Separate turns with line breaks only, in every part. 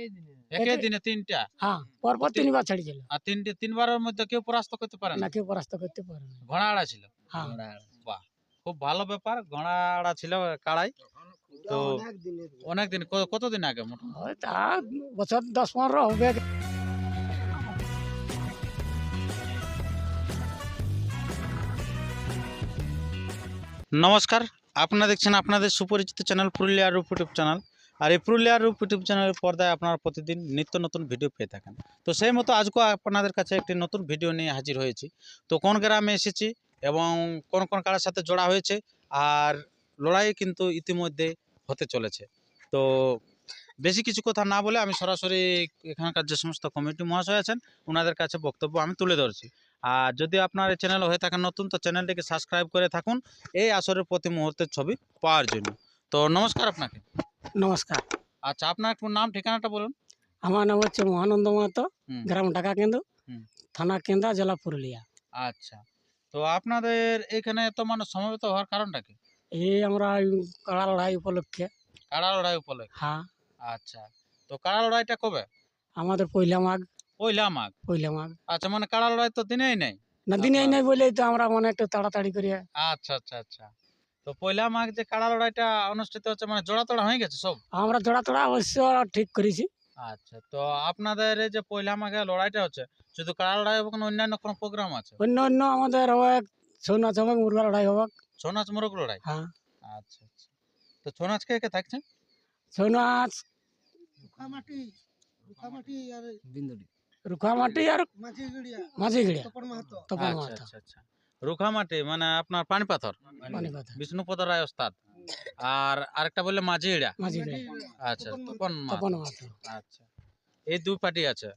একই দিনে তিনটা?
হ্যাঁ পরপর
তিন-
তিনবার ছাড়িয়েছিল
আর তিনটে তিনবারের মধ্যে কেউ পরাস্ত করতে পারে
না? কেউ পরাস্ত করতে পারে না।
ছিল।
হ্যাঁ।
বাহ খুব ভালো ব্যাপার। ঘোড়া আড়া ছিল কাড়াই। তো অনেক দিন কতদিন আগে মোটামুটি?
ওই তা বছর দশ পনেরো হবে।
নমস্কার আপনারা দেখছেন আপনাদের সুপরিচিত চ্যানেল পুরুলিয়ার রূপ ইউটিউব চ্যানেল। আর এই পুরুলিয়ার রূপ ইউটিউব চ্যানেলের পর্দায় আপনারা প্রতিদিন নিত্য নতুন ভিডিও পেয়ে থাকেন। তো সেই মতো আজকেও আপনাদের কাছে একটি নতুন ভিডিও নিয়ে হাজির হয়েছি। তো কোন গ্রামে এসেছি এবং কোন কোন কারার সাথে জোড়া হয়েছে আর লড়াই কিন্তু ইতিমধ্যে হতে চলেছে। তো বেশি কিছু কথা না বলে আমি সরাসরি এখানকার যে সমস্ত কমিটি মহাশয় আছেন ওনাদের কাছে বক্তব্য আমি তুলে ধরছি। আর যদি আপনার এই চ্যানেল হয়ে থাকেন নতুন, তো চ্যানেলটিকে সাবস্ক্রাইব করে থাকুন। এই আসরের প্রতি মুহূর্তের ছবি পাওয়ার জন্য। তো নমস্কার আপনাকে।
নমস্কার।
আচ্ছা আপনার একটু নাম ঠিকানাটা বলুন।
আমার নাম হচ্ছে মহানন্দ মাহাতো গ্রাম ঢাকা কেন্দ্র। থানা কেন্দ্রা জেলা পুরুলিয়া।
আচ্ছা তো আপনাদের এখানে এত মানুষ সমবেত হওয়ার কারণটা কি?
এই আমরা কাড়া লড়াই উপলক্ষে।
কাড়া লড়াই উপলক্ষে?
হ্যাঁ।
আচ্ছা তো কাড়া লড়াইটা কবে?
আমাদের পয়লা মাঘ।
পয়লা মাঘ।
পয়লা মাঘ।
আচ্ছা মানে কাড়া লড়াই তো দিনেই নেই?
না দিনেই নাই বলেই তো আমরা মানে একটু তাড়াতাড়ি করি
আচ্ছা আচ্ছা আচ্ছা। তো পয়লা মাঘ যে কাড়া লড়াইটা অনুষ্ঠিত হচ্ছে মানে জোড়া তোড়া হয়ে গেছে সব?
আমরা জোড়া তোড়া অবশ্য ঠিক করেছি।
আচ্ছা তো আপনাদের এই যে পয়লা মাঘে লড়াইটা হচ্ছে শুধু কাড়া লড়াই হবে কোনো অন্যান্য কোনো প্রোগ্রাম আছে?
অন্য অন্য আমাদের হবে ছৌ নাচ হবে মুরগা লড়াই হবে।
ছৌ নাচ মোরগ লড়াই?
হ্যাঁ।
আচ্ছা আচ্ছা। তো ছৌ নাচ কে কে থাকছে
ছৌ নাচ রুখামাটি আর মাঝি গিড়িয়া তপন
আচ্ছা
মাহাতো।
আচ্ছা আচ্ছা। রুখামাটি মানে আপনার পানি পাথর বিষ্ণুপদ রায় ওস্তাদ। আর আরেকটা বললে মাঝি ইড়া আচ্ছা তপন আচ্ছা এই দুই পার্টি আছে।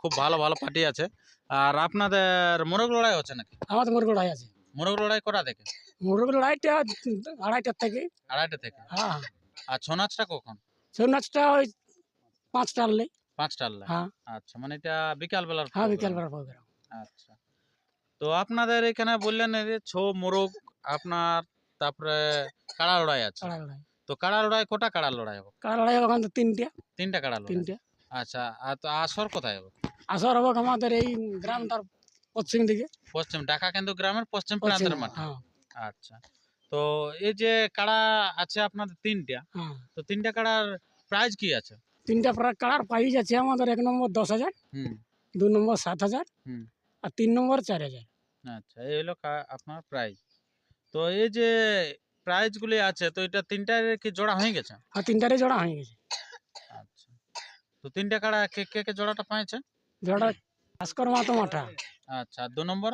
খুব ভালো ভালো পার্টি আছে। আর আপনাদের মোরগ লড়াই হচ্ছে নাকি?
আমাদের মুরগা লড়াই আছে।
মোরগ লড়াই করা দেখে
মোরগ লড়াইটা আড়াইটার থেকে।
আড়াইটা থেকে?
হ্যাঁ।
আর ছৌ নাচটা কখন?
ছৌ নাচটা ওই পাঁচটা আনলে।
পাঁচটা আল্লাহ
হ্যাঁ।
আচ্ছা মানে এটা বিকাল বেলার
হ্যাঁ বিকেল বেলা প্রোগ্রাম
আচ্ছা। তো আপনাদের এখানে বললেন এই যে ছৌ মোরগ আপনার তারপরে কাড়া লড়াই আছে।
কাড়া লড়াই।
তো কাড়া লড়াই কটা কাড়া লড়াই হবে?
কাড়া লড়াই হবে ওখান তো তিনটা।
তিনটা কাড়া লড়াই।
তিনটা।
আচ্ছা আর তো আসর কোথায় হবে?
আসর হবে আমাদের এই গ্রামটার পশ্চিম দিকে।
পশ্চিম ঢাকা কেন্দ্র গ্রামের পশ্চিম প্রান্তের মাঠে।
হ্যাঁ।
আচ্ছা তো এই যে কাড়া আছে আপনাদের তিনটা
হ্যাঁ।
তো তিনটা কাড়ার প্রাইস কি আছে?
তিনটা কাড়ার প্রাইজ আছে আমাদের এক নম্বর দশ হাজার
হুম।
দু নম্বর সাত হাজার
হুম।
আর তিন নম্বর চার হাজার।
আচ্ছা এই হলো কা- আপনার প্রাইস তো এই যে প্রাইজগুলি আছে তো এটা তিনটার কি জোড়া হয়ে গেছে?
আর তিনটারে জোড়া হয়ে গেছে।
আচ্ছা। তো তিনটা কাড়া কে কে কে জোড়াটা পাইছে?
জোড়া ভাস্কর মাতো মাঠা।
আচ্ছা আর দু নম্বর?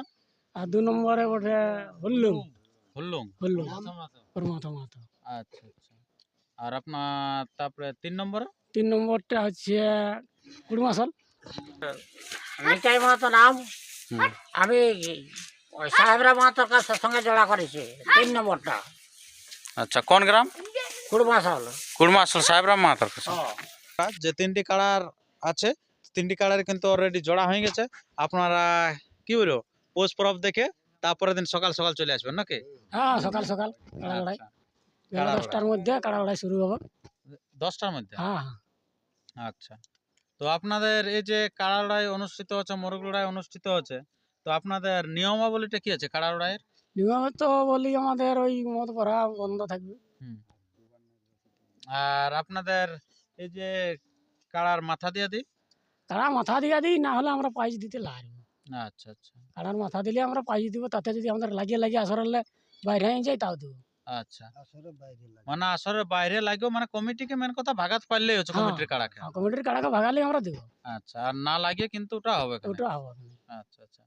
আর দু নম্বরে হুল্লুম।
হুল্লুং
হুল্লুম। পরমাতো মাতো।
আচ্ছা আচ্ছা। আর আপনার তারপরে তিন নম্বর?
তিন নম্বরটা হচ্ছে কুড়মাসল
নিতাই মাহাতো নাম
হুম।
আমি ওই সাহেবরা মাহাতোর কাছে সঙ্গে জোড়া করেছি তিন নম্বরটা।
আচ্ছা কোন গ্রাম?
কুড়মাসল
কুড়মা আসল সাহেবরাম মাতার কাছে যে তিনটি কাড়ার আছে তিনটি কাড়ার কিন্তু অলরেডি জোড়া হয়ে গেছে। আপনারা কি বলব পোষ পরব দেখে তারপরের দিন সকাল সকাল চলে আসবেন নাকি?
হ্যাঁ সকাল সকাল কাড়া লড়াই।
আচ্ছা,
বেলা দশটার মধ্যে কাড়া লড়াই শুরু হবে।
দশটার মধ্যে?
হ্যাঁ হ্যাঁ।
আচ্ছা। তো আপনাদের এই যে কাড়া লড়াই অনুষ্ঠিত হচ্ছে মোরগ লড়াই অনুষ্ঠিত হচ্ছে তো আপনাদের নিয়মাবলীটা কি আছে কাড়া লড়াইয়ের
নিয়মিত তো বলি আমাদের ওই মদ ভরা বন্ধ থাকবে।
আর আপনাদের এই যে কাড়ার মাথা দিয়ে দিই?
তারা মাথা দিয়া দিই না হলে আমরা পাইজ দিতে লাগবো।
আচ্ছা আচ্ছা।
কাড়ার মাথা দিলে আমরা পাইজ দিব তাতে যদি আমাদের লাগিয়ে লাগিয়ে আসর হলে বাইরে যায় তাও দেবো।
আচ্ছা। মানে বাইরে লাগেও মানে কমিটিকে মেন কথা ভাগাত পারলেই হচ্ছে
হ্যাঁ।
কমিটির কাড়াকে।
কমিটির কাড়াকে ভাগালে আমরা দেবো।
আচ্ছা আর না লাগে কিন্তু ওটা হবে
ওটা হবে
আচ্ছা আচ্ছা।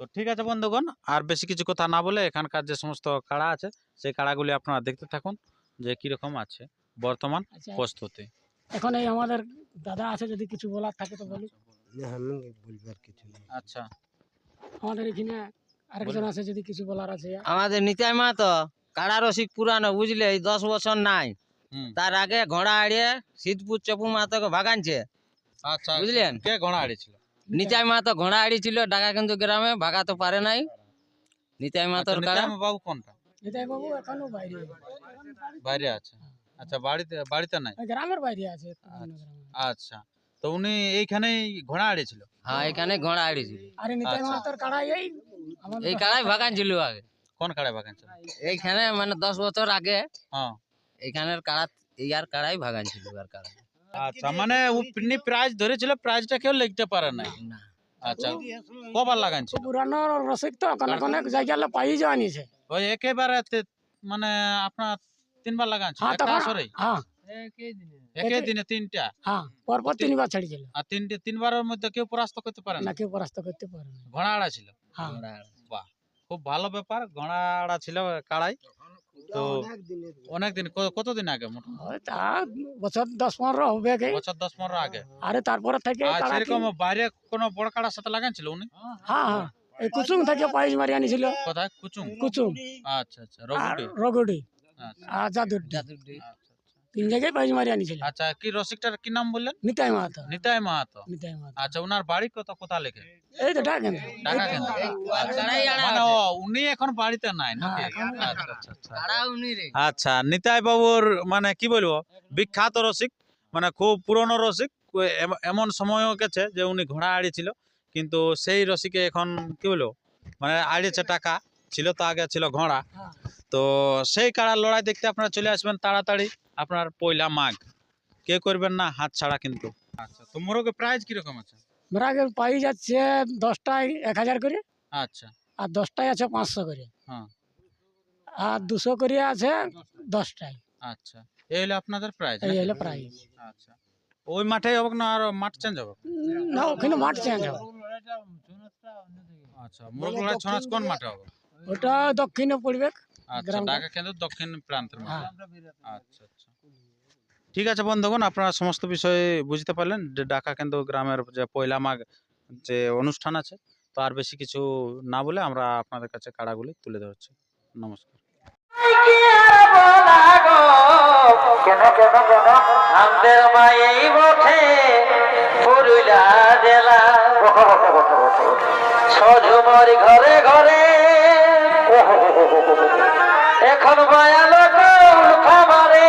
তো ঠিক আছে বন্ধুগণ আর বেশি কিছু কথা না বলে এখানকার যে সমস্ত কাড়া আছে সেই কাড়াগুলি আপনারা দেখতে থাকুন যে কীরকম আছে বর্তমান
আচ্ছা।
প্রস্তুতি।
এখন এই আমাদের দাদা আছে যদি কিছু বলার থাকে তো বলি
আচ্ছা
আমাদের এখানে আরেকজন আছে যদি কিছু বলার আছে।
আমাদের নিতাই মাহাতো কাড়া রসিক পুরানো বুঝলে এই দশ বছর নাই।
হুম।
তার আগে ঘোড়া আড়িয়ে শীতপুর চপু মাহাতোকে ভাগানছে।
আচ্ছা
বুঝলেন?
কে ঘোড়া আড়িয়েছিল?
নিতাই মাহাতো ঘোড়া আড়ি ছিল ঢাকা কিন্তু গ্রামে ভাগাতে পারে নাই। নিতাই
আচ্ছা,
মাহাতোর কাড়া।
বাবু কোনটা?
নিতাই বাবু এখনও বাইরে
বাইরে আছে। আচ্ছা বাড়িতে বাড়িতে নাই?
গ্রামের বাইরে আছে
আচ্ছা। আচ্ছা। তো উনি এইখানেই ঘোড়া আড়িয়েছিল?
হ্যাঁ এখানে ঘোড়া আড়ি
আরে নিতাই
আচ্ছা।
কাড়া এই
এই কাড়াই ভাগান ছিল আগে।
কোন কাড়ায় বাগান ছিল
এইখানে মানে দশ বছর আগে
হ্যাঁ।
এইখানের কাড়া ইয়ার কাড়াই ভাগান ছিল আর কাড়া
আচ্ছা মানে উনি প্রাইজ ধরেছিল প্রাইজটা কেউ লিখতে পারে নাই?
না
আচ্ছা কবার
পুরানো রসিক তো অনেক অনেক জায়গায় পাই যাওয়া নিছে
ওই একেবারে মানে আপনার তিনবার লাগানছিল
হ্যাঁ
একটা
হ্যাঁ।
একই দিনে। তিনটা?
হ্যাঁ পরপর তিনবার ছাড়িয়েছিল
আর তিনটে তিনবারের মধ্যে কেউ পরাস্ত করতে পারে না
কেউ পরাস্ত করতে পারে না
ঘোড়া ছিল
হ্যাঁ।
খুব ভালো ব্যাপার। ঘোড়া আড়া ছিল কাড়াই। তো অনেকদিন ক- কতদিন আগে
বছর দশ পনেরো হবে কি
বছর দশ পনেরো আগে।
আরে তারপরে থেকে
আর সেরকম বাইরে কোনো বড় কাড়ার সাথে লাগানছিল উনি?
হ্যাঁ হ্যাঁ। এই কুচুং থেকে পাইজ মারি আনিছিল।
কোথায়? কুচুং
কুচুং
আচ্ছা আচ্ছা। রঘুটি? আচ্ছা।
আর জাদুর
জাদুডি।
আচ্ছা,
তিন জায়গায় পাইজ মারি আনিছিল।
আচ্ছা কি রসিকটার কি নাম বললেন?
নিতাই মাহাতো।
নিতাই মাহাতো।
নিতাই মাহাতো।
আচ্ছা ওনার বাড়ি কত কোথা লেখে?
এই তো ডাকেন
ঢাকা কেন
আড়া
মানে উনি এখন বাড়িতে নাই নাকি?
হ্যাঁ, এখন-
আচ্ছা আচ্ছা আচ্ছা। আচ্ছা নিতাই বাবুর মানে কি বলব? বিখ্যাত রসিক মানে খুব পুরনো রসিক এমন সময়ও গেছে যে উনি ঘোড়া আড়িয়েছিল কিন্তু সেই রসিকে এখন কি বলব? মানে আড়িয়েছে টাকা। ছিল তো আগে ছিল ঘোড়া।
হ্যাঁ।
তো সেই কাড়ার লড়াই দেখতে আপনারা চলে আসবেন তাড়াতাড়ি। আপনার পয়লা মাঘ। কে করবেন না হাত ছাড়া কিন্তু। আচ্ছা তো মোরগে প্রাইস কীরকম আছে?
মেরাকে পাই যাচ্ছে দশটায় এক হাজার করে।
আচ্ছা।
আর দশটায় আছে পাঁচশো করে।
হ্যাঁ।
আর দুশো করে আছে দশটায়।
আচ্ছা। এই হলো আপনাদের প্রাইস
এই হলো প্রাইস
আচ্ছা। ওই মাঠেই হবে না আর মাঠ চেঞ্জ হবে?
না ওখানে মাঠ চেঞ্জ হবে।
আচ্ছা মোরগ লড়াই কোন মাঠে হবে?
ওটা দক্ষিণে পড়বে
আচ্ছা। ঢাকা কেন্দ্র দক্ষিণ প্রান্তের মধ্যে।
হ্যাঁ।
আচ্ছা আচ্ছা। ঠিক আছে বন্ধুগণ আপনারা সমস্ত বিষয়ে বুঝতে পারলেন যে ঢাকা কেন্দ্র গ্রামের যে পয়লা মাঘ যে অনুষ্ঠান আছে তো আর বেশি কিছু না বলে আমরা আপনাদের কাছে কাড়াগুলি তুলে ধরছি। নমস্কার।
কেন কেন কেন? আমাদের মায়েই বটে পুরুলা জেলা। সজুমর ঘরে ঘরে এখন বয়াল খাবারে।